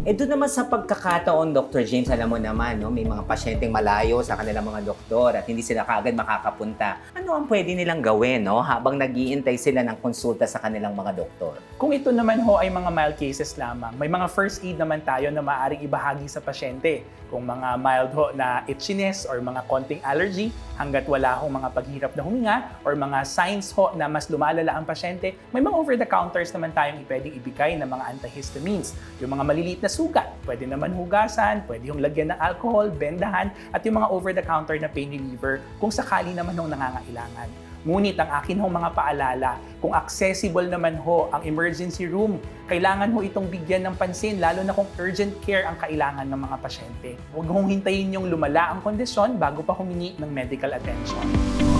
Eh doon naman sa pagkakataon, Dr. James, alam mo naman, no, may mga pasyenteng malayo sa kanilang mga doktor at hindi sila kaagad makakapunta. Ano ang pwede nilang gawin no, habang nagiintay sila ng konsulta sa kanilang mga doktor? Kung ito naman ho ay mga mild cases lamang, may mga first aid naman tayo na maaaring ibahagi sa pasyente. Kung mga mild ho na itchiness or mga konting allergy, hanggat wala hong mga paghirap na huminga or mga signs ho na mas lumalala ang pasyente, may mga over-the-counters naman tayong pwedeng ibigay ng mga antihistamines. Yung mga maliliit na sugat, pwede naman hugasan, pwede yung lagyan ng alcohol, bendahan, at yung mga over-the-counter na pain reliever kung sakali naman hong nangangailangan. Ngunit ang akin hong mga paalala, kung accessible naman ho ang emergency room, kailangan ho itong bigyan ng pansin, lalo na kung urgent care ang kailangan ng mga pasyente. Huwag hong hintayin yung lumala ang kondisyon bago pa humingi ng medical attention.